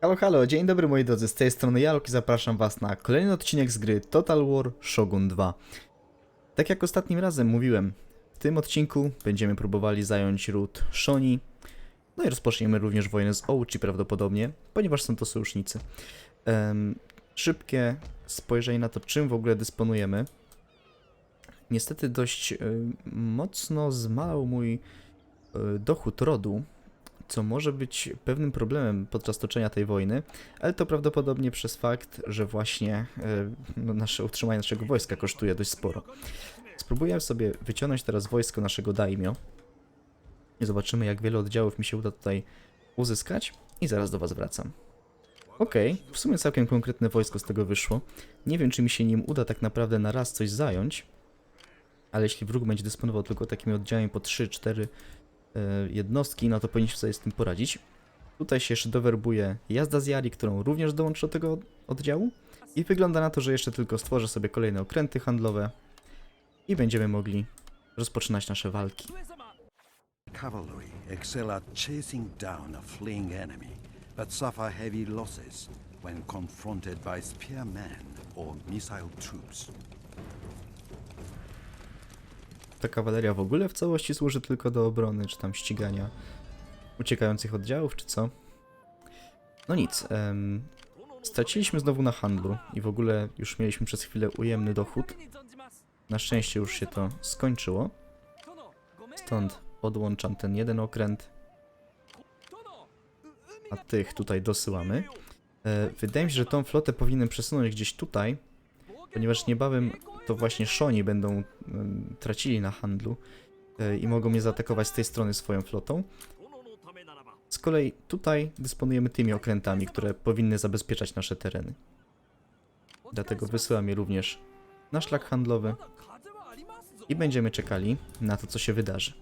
Halo, halo, dzień dobry moi drodzy, z tej strony Jalok i zapraszam was na kolejny odcinek z gry Total War Shogun 2. Tak jak ostatnim razem mówiłem, w tym odcinku będziemy próbowali zająć ród Shoni, no i rozpoczniemy również wojnę z Ouchi prawdopodobnie, ponieważ są to sojusznicy. Em, szybkie spojrzenie na to, czym w ogóle dysponujemy. Niestety dość y, mocno zmalał mój y, dochód rodu, co może być pewnym problemem podczas toczenia tej wojny, ale to prawdopodobnie przez fakt, że właśnie e, no, nasze utrzymanie naszego wojska kosztuje dość sporo. Spróbuję sobie wyciągnąć teraz wojsko naszego daimio zobaczymy jak wiele oddziałów mi się uda tutaj uzyskać i zaraz do was wracam. Okej, w sumie całkiem konkretne wojsko z tego wyszło. Nie wiem czy mi się nim uda tak naprawdę na raz coś zająć, ale jeśli wróg będzie dysponował tylko takimi oddziałami po 3-4 e, jednostki, no to powinniśmy sobie z tym poradzić. Tutaj się jeszcze dowerbuje jazda z Jari, którą również dołączę do tego oddziału. I wygląda na to, że jeszcze tylko stworzę sobie kolejne okręty handlowe i będziemy mogli rozpoczynać nasze walki. Cavalry excel at chasing down a fleeing enemy, but suffer heavy losses when confronted by spearmen or missile troops. Ta kawaleria w ogóle w całości służy tylko do obrony, czy tam ścigania uciekających oddziałów, czy co? No nic. em, straciliśmy znowu na handlu i w ogóle już mieliśmy przez chwilę ujemny dochód. Na szczęście już się to skończyło. Stąd odłączam ten jeden okręt, a tych tutaj dosyłamy. E, wydaje mi się, że tą flotę powinienem przesunąć gdzieś tutaj, ponieważ niebawem to właśnie Shoni będą tracili na handlu e, i mogą mnie zaatakować z tej strony swoją flotą. Z kolei tutaj dysponujemy tymi okrętami, które powinny zabezpieczać nasze tereny. Dlatego wysyłam je również na szlak handlowy i będziemy czekali na to, co się wydarzy.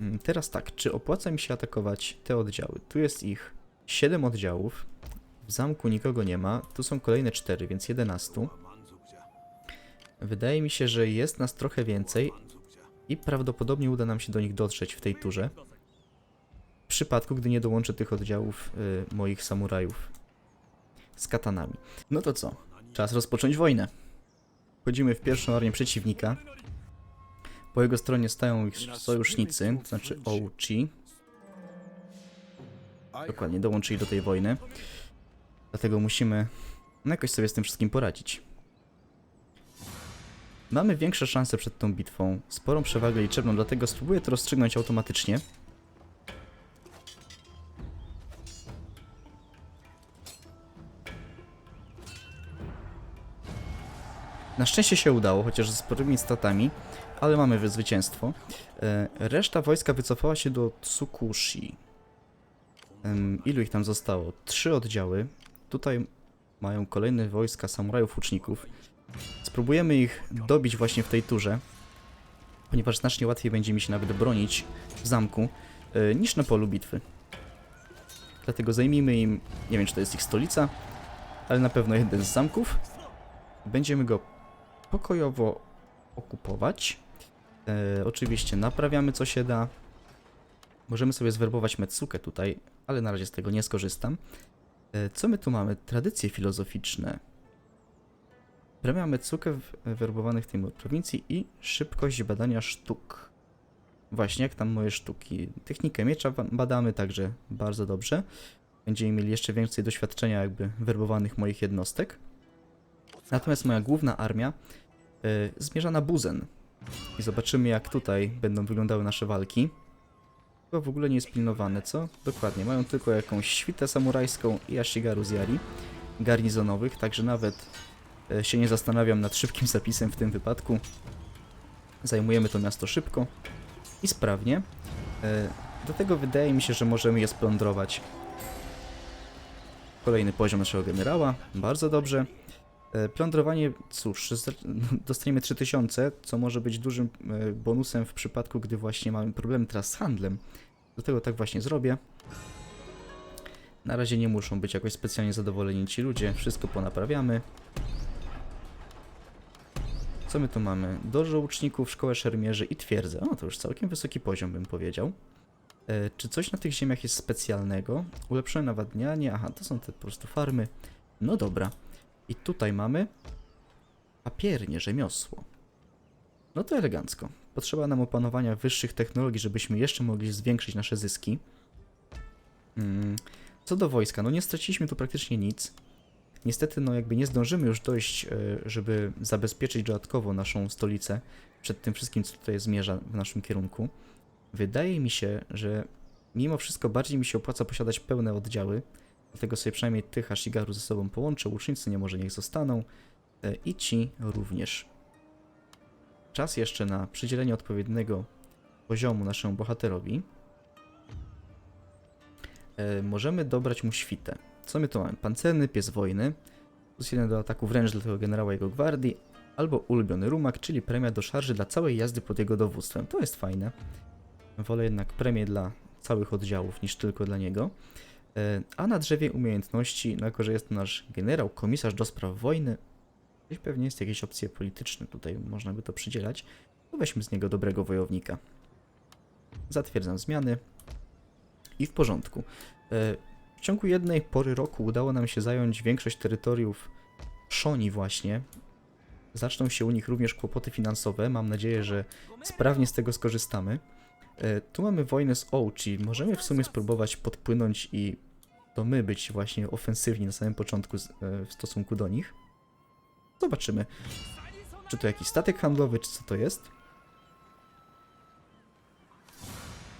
Mm, Teraz tak, czy opłaca mi się atakować te oddziały? Tu jest ich 7 oddziałów. W zamku nikogo nie ma. Tu są kolejne 4, więc 11. Wydaje mi się, że jest nas trochę więcej i prawdopodobnie uda nam się do nich dotrzeć w tej turze. W przypadku, gdy nie dołączę tych oddziałów y, moich samurajów z katanami. No to co? Czas rozpocząć wojnę. Wchodzimy w pierwszą armię przeciwnika. Po jego stronie stają ich sojusznicy, to znaczy Ouchi. Dokładnie, dołączyli do tej wojny. Dlatego musimy jakoś sobie z tym wszystkim poradzić. Mamy większe szanse przed tą bitwą, sporą przewagę liczebną, dlatego spróbuję to rozstrzygnąć automatycznie. Na szczęście się udało, chociaż z sporymi statami, ale mamy wy- zwycięstwo. E, Reszta wojska wycofała się do Tsukushi. Ilu ich tam zostało? Trzy oddziały. Tutaj mają kolejne wojska samurajów łuczników. Spróbujemy ich dobić właśnie w tej turze, ponieważ znacznie łatwiej będzie mi się nawet bronić w zamku e, niż na polu bitwy. Dlatego zajmijmy im, nie wiem czy to jest ich stolica, ale na pewno jeden z zamków. Będziemy go pokojowo okupować. E, oczywiście naprawiamy co się da. Możemy sobie zwerbować Metsukę tutaj, ale na razie z tego nie skorzystam. E, co my tu mamy? Tradycje filozoficzne. Premia Metsukę w- werbowanych tej prowincji i szybkość badania sztuk. Właśnie jak tam moje sztuki. Technikę miecza ba- badamy także bardzo dobrze. Będziemy mieli jeszcze więcej doświadczenia jakby werbowanych moich jednostek. Natomiast moja główna armia y, zmierza na Buzen. I zobaczymy jak tutaj będą wyglądały nasze walki. Chyba w ogóle nie jest pilnowane, co? Dokładnie, mają tylko jakąś świtę samurajską i Ashigaru z Yari garnizonowych, także nawet się nie zastanawiam nad szybkim zapisem w tym wypadku. Zajmujemy to miasto szybko i sprawnie. E, Do tego wydaje mi się, że możemy je splądrować. Kolejny poziom naszego generała, bardzo dobrze. E, Plądrowanie, cóż, dostaniemy 3000, co może być dużym e, bonusem w przypadku, gdy właśnie mamy problem teraz z handlem. Do tego tak właśnie zrobię. Na razie nie muszą być jakoś specjalnie zadowoleni ci ludzie, wszystko ponaprawiamy. Co my tu mamy? Dożo łuczników, szkołę szermierzy i twierdzę. O, to już całkiem wysoki poziom bym powiedział. E, czy coś na tych ziemiach jest specjalnego? Ulepszone nawadnianie, aha, to są te po prostu farmy. No dobra. I tutaj mamy papiernie, rzemiosło. No to elegancko. Potrzeba nam opanowania wyższych technologii, żebyśmy jeszcze mogli zwiększyć nasze zyski. Mm, Co do wojska, no nie straciliśmy tu praktycznie nic. Niestety, no jakby nie zdążymy już dojść, e, żeby zabezpieczyć dodatkowo naszą stolicę przed tym wszystkim, co tutaj zmierza w naszym kierunku. Wydaje mi się, że mimo wszystko bardziej mi się opłaca posiadać pełne oddziały, dlatego sobie przynajmniej tych Ashigaru ze sobą połączę, łucznicy nie może niech zostaną e, i ci również. Czas jeszcze na przydzielenie odpowiedniego poziomu naszemu bohaterowi. E, możemy dobrać mu świtę. Co my tu mamy? Pancerny pies wojny, plus jeden do ataku wręcz dla tego generała jego gwardii, albo ulubiony rumak, czyli premia do szarży dla całej jazdy pod jego dowództwem. To jest fajne. Wolę jednak premię dla całych oddziałów niż tylko dla niego. E, A na drzewie umiejętności, no jako że jest to nasz generał, komisarz do spraw wojny, gdzieś pewnie jest jakieś opcje polityczne, tutaj można by to przydzielać, to weźmy z niego dobrego wojownika. Zatwierdzam zmiany i w porządku. W ciągu jednej pory roku udało nam się zająć większość terytoriów Szoni właśnie. Zaczną się u nich również kłopoty finansowe. Mam nadzieję, że sprawnie z tego skorzystamy. E, Tu mamy wojnę z OU, czyli możemy w sumie spróbować podpłynąć i to my być właśnie ofensywni na samym początku e, w stosunku do nich. Zobaczymy. Czy to jakiś statek handlowy, czy co to jest?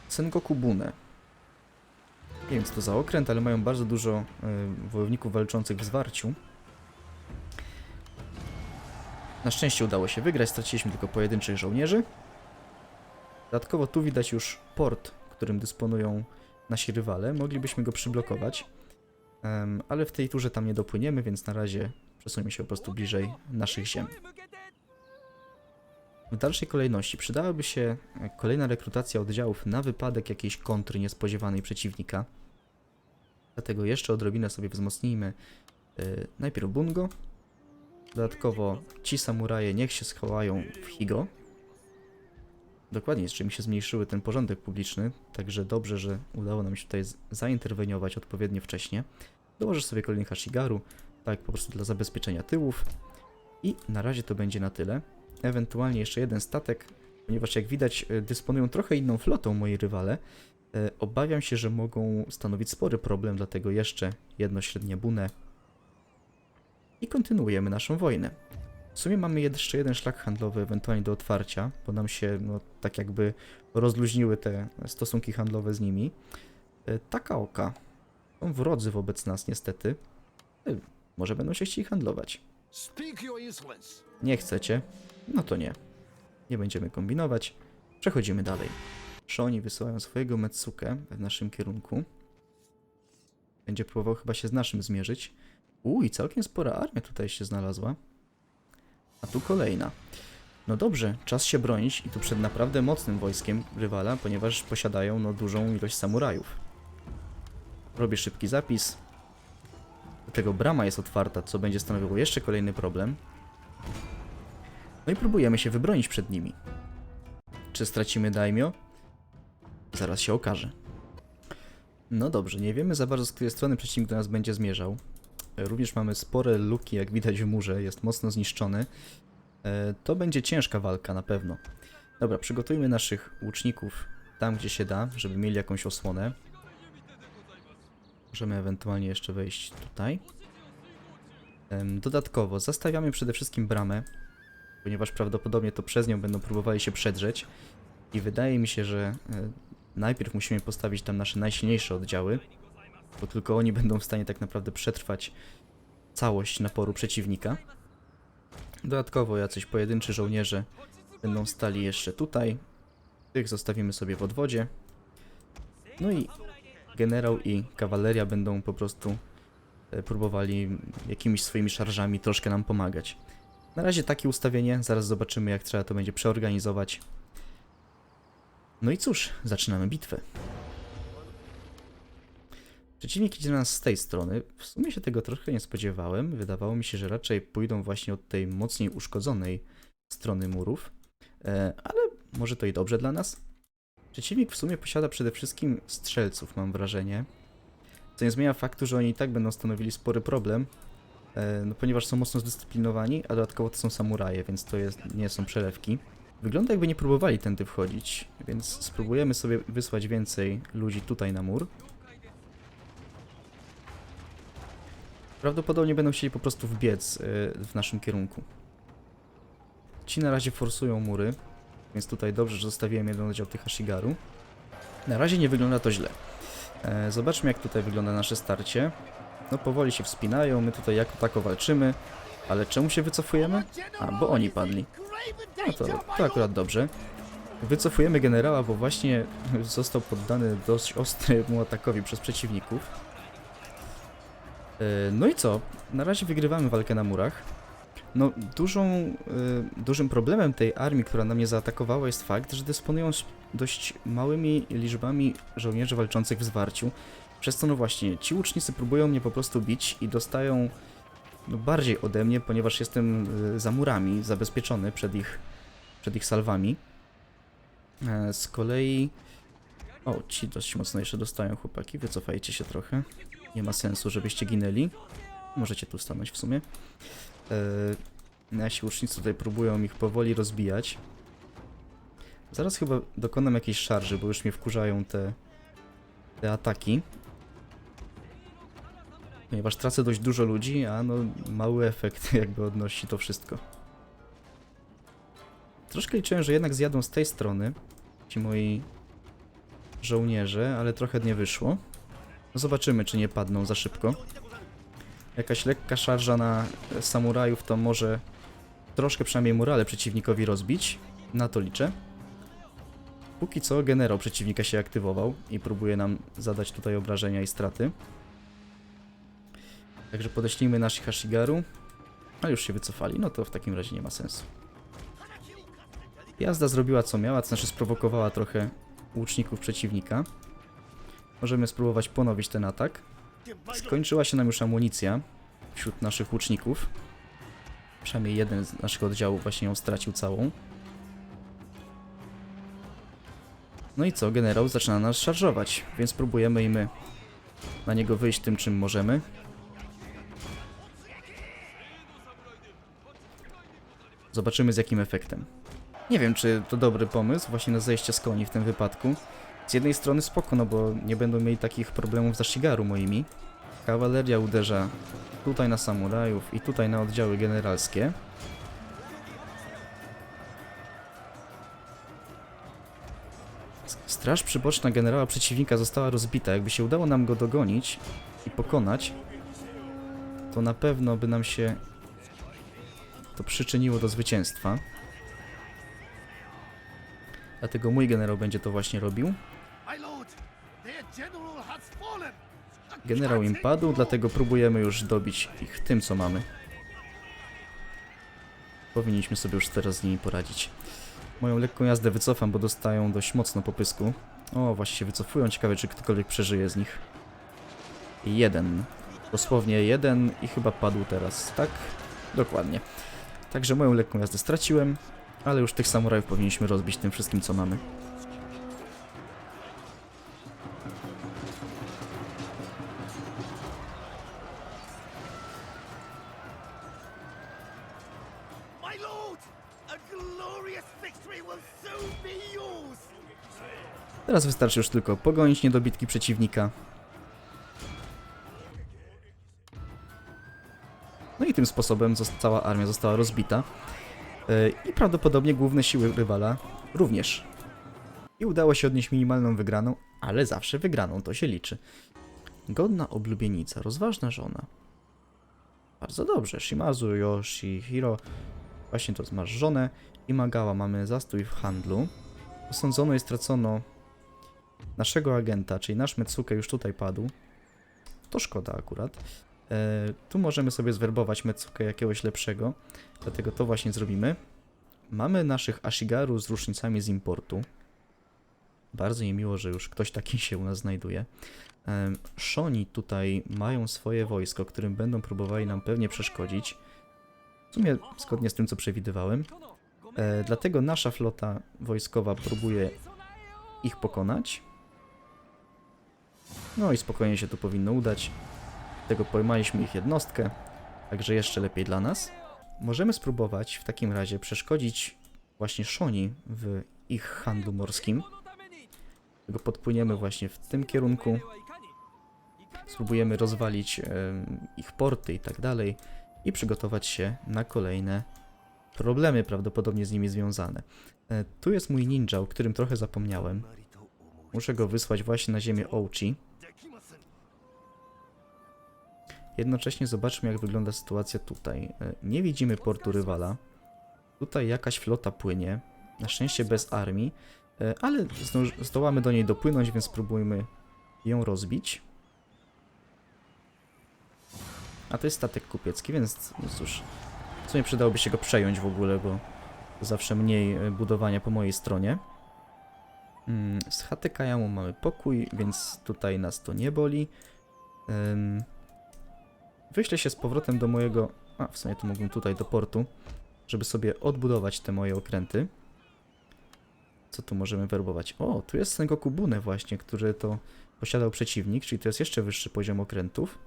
Sengoku Bune. Nie wiem co to za okręt, ale mają bardzo dużo e, wojowników walczących w zwarciu. Na szczęście udało się wygrać, straciliśmy tylko pojedynczych żołnierzy. Dodatkowo tu widać już port, którym dysponują nasi rywale. Moglibyśmy go przyblokować, em, ale w tej turze tam nie dopłyniemy, więc na razie przesuńmy się po prostu bliżej naszych ziem. W dalszej kolejności przydałaby się e, kolejna rekrutacja oddziałów na wypadek jakiejś kontry niespodziewanej przeciwnika. Dlatego jeszcze odrobinę sobie wzmocnijmy e, najpierw Bungo. Dodatkowo ci samuraje niech się schowają w Higo. Dokładnie, jeszcze mi się zmniejszyły ten porządek publiczny, także dobrze, że udało nam się tutaj z- zainterweniować odpowiednio wcześnie. Dołożę sobie kolejnych Hashigaru, tak po prostu dla zabezpieczenia tyłów. I na razie to będzie na tyle. Ewentualnie jeszcze jeden statek, ponieważ jak widać e, dysponują trochę inną flotą moi rywale. E, Obawiam się, że mogą stanowić spory problem, dlatego jeszcze jedno średnie bunę. I kontynuujemy naszą wojnę. W sumie mamy jeszcze jeden szlak handlowy ewentualnie do otwarcia, bo nam się no, tak jakby rozluźniły te stosunki handlowe z nimi. E, Taka oka. Są wrodzy wobec nas niestety. E, Może będą się chcieli handlować. Nie chcecie? No to nie. Nie będziemy kombinować. Przechodzimy dalej. Shoni wysyłają swojego Metsukę w naszym kierunku. Będzie próbował chyba się z naszym zmierzyć. Uj, całkiem spora armia tutaj się znalazła. A tu kolejna. No dobrze, czas się bronić i tu przed naprawdę mocnym wojskiem rywala, ponieważ posiadają no dużą ilość samurajów. Robię szybki zapis. Do tego brama jest otwarta, co będzie stanowiło jeszcze kolejny problem. No i próbujemy się wybronić przed nimi. Czy stracimy daimio? Zaraz się okaże. No dobrze, nie wiemy za bardzo z której strony przeciwnik do nas będzie zmierzał. E, Również mamy spore luki, jak widać w murze, jest mocno zniszczony. E, To będzie ciężka walka na pewno. Dobra, przygotujmy naszych łuczników tam, gdzie się da, żeby mieli jakąś osłonę. Możemy ewentualnie jeszcze wejść tutaj. Dodatkowo zastawiamy przede wszystkim bramę, ponieważ prawdopodobnie to przez nią będą próbowali się przedrzeć. I wydaje mi się, że e, najpierw musimy postawić tam nasze najsilniejsze oddziały, bo tylko oni będą w stanie tak naprawdę przetrwać całość naporu przeciwnika. Dodatkowo jacyś pojedynczy żołnierze będą stali jeszcze tutaj. Tych zostawimy sobie w odwodzie. No i generał i kawaleria będą po prostu e, próbowali jakimiś swoimi szarżami troszkę nam pomagać. Na razie takie ustawienie, zaraz zobaczymy jak trzeba to będzie przeorganizować. No i cóż, zaczynamy bitwę. Przeciwnik idzie na nas z tej strony. W sumie się tego trochę nie spodziewałem. Wydawało mi się, że raczej pójdą właśnie od tej mocniej uszkodzonej strony murów. E, ale może to i dobrze dla nas. Przeciwnik w sumie posiada przede wszystkim strzelców, mam wrażenie. Co nie zmienia faktu, że oni i tak będą stanowili spory problem, e, no, ponieważ są mocno zdyscyplinowani, a dodatkowo to są samuraje, więc to jest, nie są przelewki. Wygląda jakby nie próbowali tędy wchodzić, więc spróbujemy sobie wysłać więcej ludzi tutaj na mur. Prawdopodobnie będą chcieli po prostu wbiec e, w naszym kierunku. Ci na razie forsują mury, więc tutaj dobrze, że zostawiłem jeden oddział tych Ashigaru. Na razie nie wygląda to źle. E, zobaczmy jak tutaj wygląda nasze starcie. No powoli się wspinają, my tutaj jako tako walczymy. Ale czemu się wycofujemy? A, bo oni padli. No to, to akurat dobrze. Wycofujemy generała, bo właśnie został poddany dość ostremu atakowi przez przeciwników. E, No i co? Na razie wygrywamy walkę na murach. No, dużą, y, dużym problemem tej armii, która na mnie zaatakowała, jest fakt, że dysponują dość małymi liczbami żołnierzy walczących w zwarciu. Przez co, no właśnie, ci łucznicy próbują mnie po prostu bić i dostają no, bardziej ode mnie, ponieważ jestem y, za murami, zabezpieczony przed ich, przed ich salwami. E, z kolei. O, ci dość mocno jeszcze dostają chłopaki, wycofajcie się trochę. Nie ma sensu, żebyście ginęli. Możecie tu stanąć w sumie. Yy, nasi łucznicy tutaj próbują ich powoli rozbijać. Zaraz chyba dokonam jakiejś szarży, bo już mnie wkurzają te, te ataki. Ponieważ tracę dość dużo ludzi, a no mały efekt jakby odnosi to wszystko. Troszkę liczyłem, że jednak zjadą z tej strony ci moi żołnierze, ale trochę nie wyszło. No zobaczymy, czy nie padną za szybko. Jakaś lekka szarża na e, samurajów to może troszkę przynajmniej morale przeciwnikowi rozbić. Na to liczę. Póki co generał przeciwnika się aktywował i próbuje nam zadać tutaj obrażenia i straty. Także podeślijmy naszych Ashigaru. A już się wycofali, no to w takim razie nie ma sensu. Jazda zrobiła co miała, to znaczy sprowokowała trochę łuczników przeciwnika. Możemy spróbować ponowić ten atak. Skończyła się nam już amunicja wśród naszych łuczników. Przynajmniej jeden z naszych oddziałów właśnie ją stracił całą. No i co, generał zaczyna nas szarżować, więc próbujemy i my na niego wyjść tym czym możemy. Zobaczymy z jakim efektem. Nie wiem, czy to dobry pomysł, właśnie na zejście z koni w tym wypadku. Z jednej strony spoko, no bo nie będą mieli takich problemów z Ashigaru moimi. Kawaleria uderza tutaj na samurajów i tutaj na oddziały generalskie. Straż przyboczna generała przeciwnika została rozbita. Jakby się udało nam go dogonić i pokonać, to na pewno by nam się to przyczyniło do zwycięstwa. Dlatego mój generał będzie to właśnie robił. Generał im padł, dlatego próbujemy już dobić ich tym, co mamy. Powinniśmy sobie już teraz z nimi poradzić. Moją lekką jazdę wycofam, bo dostają dość mocno po pysku. O, właśnie się wycofują. Ciekawe, czy ktokolwiek przeżyje z nich. Jeden. Dosłownie jeden i chyba padł teraz, tak? Dokładnie. Także moją lekką jazdę straciłem, ale już tych samurajów powinniśmy rozbić tym wszystkim, co mamy. Teraz wystarczy już tylko pogonić niedobitki przeciwnika. Tym sposobem cała armia została rozbita. Yy, I prawdopodobnie główne siły rywala również. I udało się odnieść minimalną wygraną, ale zawsze wygraną, to się liczy. Godna oblubienica, rozważna żona. Bardzo dobrze, Shimazu, Yoshihiro. Właśnie to masz żonę. Imagawa mamy zastój w handlu. Osądzono i stracono naszego agenta, czyli nasz Metsuke już tutaj padł. To szkoda akurat. E, tu możemy sobie zwerbować Metsuke jakiegoś lepszego, dlatego to właśnie zrobimy. Mamy naszych Ashigaru z różnicami z importu. Bardzo mi miło, że już ktoś taki się u nas znajduje. E, Shoni tutaj mają swoje wojsko, którym będą próbowali nam pewnie przeszkodzić. W sumie zgodnie z tym, co przewidywałem. E, dlatego nasza flota wojskowa próbuje ich pokonać. No i spokojnie się to powinno udać. Tego pojmaliśmy ich jednostkę, także jeszcze lepiej dla nas. Możemy spróbować w takim razie przeszkodzić właśnie Shoni w ich handlu morskim. Tego podpłyniemy właśnie w tym kierunku. Spróbujemy rozwalić em, ich porty i tak dalej i przygotować się na kolejne problemy prawdopodobnie z nimi związane. E, Tu jest mój ninja, o którym trochę zapomniałem. Muszę go wysłać właśnie na ziemię Ouchi. Jednocześnie zobaczmy, jak wygląda sytuacja tutaj. E, Nie widzimy portu rywala. Tutaj jakaś flota płynie. Na szczęście bez armii, e, ale zdołamy do niej dopłynąć, więc spróbujmy ją rozbić. A to jest statek kupiecki, więc no cóż, w sumie przydałoby się go przejąć w ogóle, bo zawsze mniej e, budowania po mojej stronie. Mm, Z Hatekayamu mamy pokój, więc tutaj nas to nie boli. Wyślę się z powrotem do mojego... A, w sumie to mógłbym tutaj do portu, żeby sobie odbudować te moje okręty. Co tu możemy werbować? O, tu jest Sengoku Bune właśnie, który to posiadał przeciwnik, czyli to jest jeszcze wyższy poziom okrętów,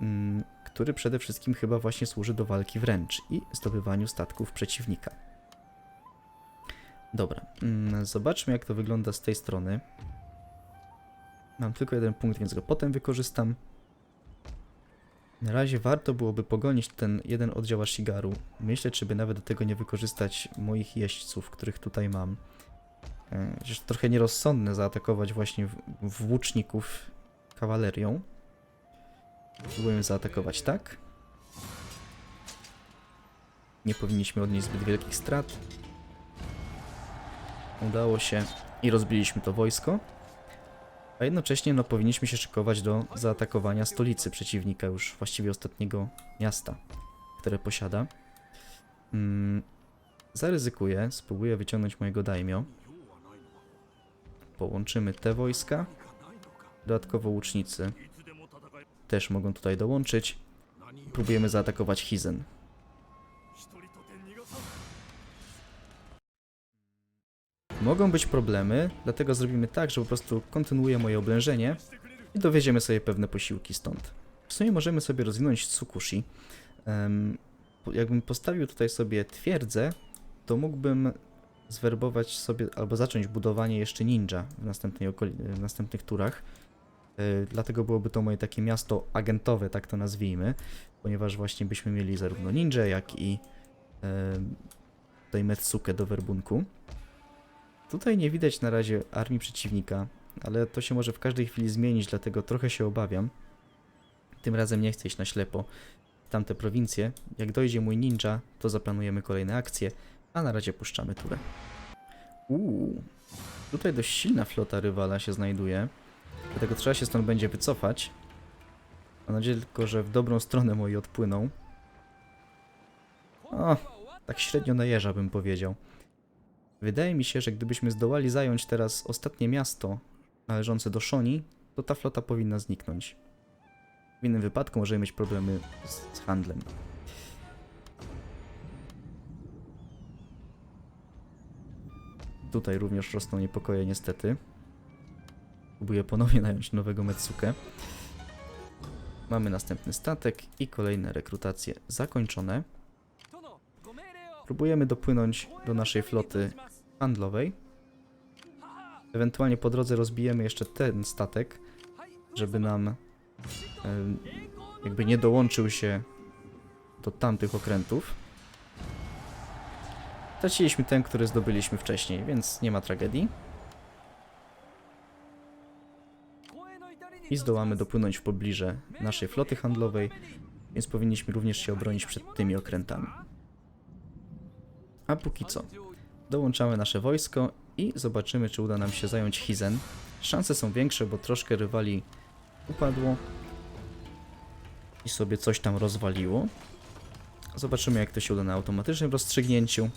mm, który przede wszystkim chyba właśnie służy do walki wręcz i zdobywaniu statków przeciwnika. Dobra, mm, zobaczmy jak to wygląda z tej strony. Mam tylko jeden punkt, więc go potem wykorzystam. Na razie warto byłoby pogonić ten jeden oddział Ashigaru. Myślę, czy by nawet do tego nie wykorzystać moich jeźdźców, których tutaj mam. To trochę nierozsądne zaatakować właśnie włóczników kawalerią. Spróbujemy zaatakować tak. Nie powinniśmy odnieść zbyt wielkich strat. Udało się i rozbiliśmy to wojsko. A jednocześnie no, powinniśmy się szykować do zaatakowania stolicy przeciwnika, już właściwie ostatniego miasta, które posiada. Mm, zaryzykuję, spróbuję wyciągnąć mojego daimio. Połączymy te wojska. Dodatkowo łucznicy też mogą tutaj dołączyć. Próbujemy zaatakować Hizen. Mogą być problemy, dlatego zrobimy tak, że po prostu kontynuuję moje oblężenie i dowieziemy sobie pewne posiłki stąd. W sumie możemy sobie rozwinąć Tsukushi. Po- jakbym postawił tutaj sobie twierdzę, to mógłbym zwerbować sobie albo zacząć budowanie jeszcze ninja w, następnej w następnych turach. E, Dlatego byłoby to moje takie miasto agentowe, tak to nazwijmy, ponieważ właśnie byśmy mieli zarówno ninja, jak i e, tutaj Metsukę do werbunku. Tutaj nie widać na razie armii przeciwnika, ale to się może w każdej chwili zmienić, dlatego trochę się obawiam. Tym razem nie chcę iść na ślepo w tamte prowincje. Jak dojdzie mój ninja, to zaplanujemy kolejne akcje, a na razie puszczamy turę. Uuu, tutaj dość silna flota rywala się znajduje, dlatego trzeba się stąd będzie wycofać. Mam nadzieję tylko, że w dobrą stronę moi odpłyną. O, tak średnio na jeża bym powiedział. Wydaje mi się, że gdybyśmy zdołali zająć teraz ostatnie miasto należące do Shoni, to ta flota powinna zniknąć. W innym wypadku możemy mieć problemy z, handlem. Tutaj również rosną niepokoje niestety. Próbuję ponownie nająć nowego Metsukę. Mamy następny statek i kolejne rekrutacje zakończone. Próbujemy dopłynąć do naszej floty handlowej. Ewentualnie po drodze rozbijemy jeszcze ten statek, żeby nam jakby nie dołączył się do tamtych okrętów. Traciliśmy ten, który zdobyliśmy wcześniej, więc nie ma tragedii. I zdołamy dopłynąć w pobliże naszej floty handlowej, więc powinniśmy również się obronić przed tymi okrętami. A póki co, dołączamy nasze wojsko i zobaczymy, czy uda nam się zająć Hizen. Szanse są większe, bo troszkę rywali upadło i sobie coś tam rozwaliło. Zobaczymy, jak to się uda na automatycznym rozstrzygnięciu.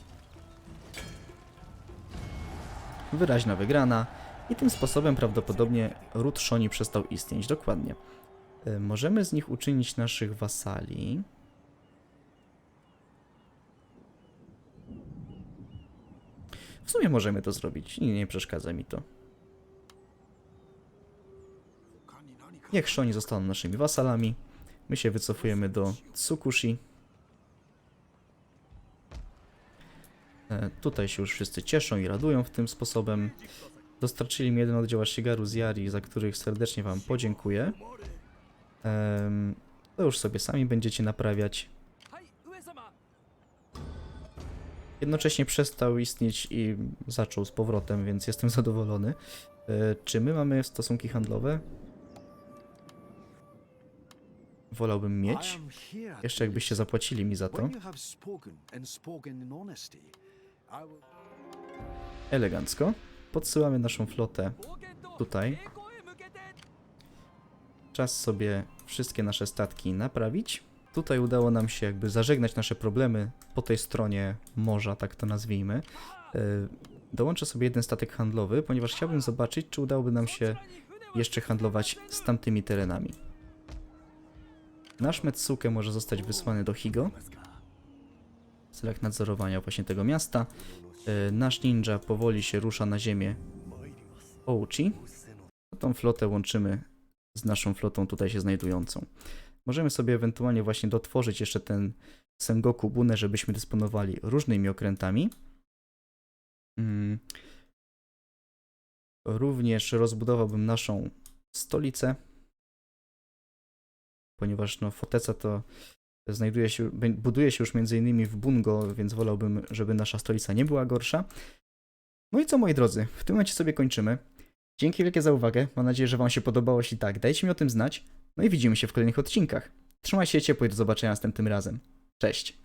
Wyraźna wygrana i tym sposobem prawdopodobnie ród Shoni przestał istnieć. Dokładnie. Y, Możemy z nich uczynić naszych wasali. W sumie możemy to zrobić, nie, nie przeszkadza mi to. Niech Shoni zostaną naszymi wasalami. My się wycofujemy do Tsukushi. E, tutaj się już wszyscy cieszą i radują w tym sposobem. Dostarczyli mi jeden oddział Shigaru z Yari, za których serdecznie Wam podziękuję. E, to już sobie sami będziecie naprawiać. Jednocześnie przestał istnieć i zaczął z powrotem, więc jestem zadowolony. E, Czy my mamy stosunki handlowe? Wolałbym mieć. Jeszcze jakbyście zapłacili mi za to. Elegancko. Podsyłamy naszą flotę tutaj. Czas sobie wszystkie nasze statki naprawić. Tutaj udało nam się jakby zażegnać nasze problemy po tej stronie morza, tak to nazwijmy. E, Dołączę sobie jeden statek handlowy, ponieważ chciałbym zobaczyć, czy udałoby nam się jeszcze handlować z tamtymi terenami. Nasz Metsuke może zostać wysłany do Higo w celach nadzorowania właśnie tego miasta. E, Nasz ninja powoli się rusza na ziemię Ouchi. Tą flotę łączymy z naszą flotą tutaj się znajdującą. Możemy sobie ewentualnie właśnie dotworzyć jeszcze ten Sengoku Bunę, żebyśmy dysponowali różnymi okrętami. Mm. Również rozbudowałbym naszą stolicę, ponieważ no, forteca to znajduje się, buduje się już między innymi w Bungo, więc wolałbym, żeby nasza stolica nie była gorsza. No i co moi drodzy, w tym momencie sobie kończymy. Dzięki wielkie za uwagę. Mam nadzieję, że Wam się podobało. Jeśli tak, dajcie mi o tym znać. No i widzimy się w kolejnych odcinkach. Trzymajcie się ciepło i do zobaczenia następnym razem. Cześć!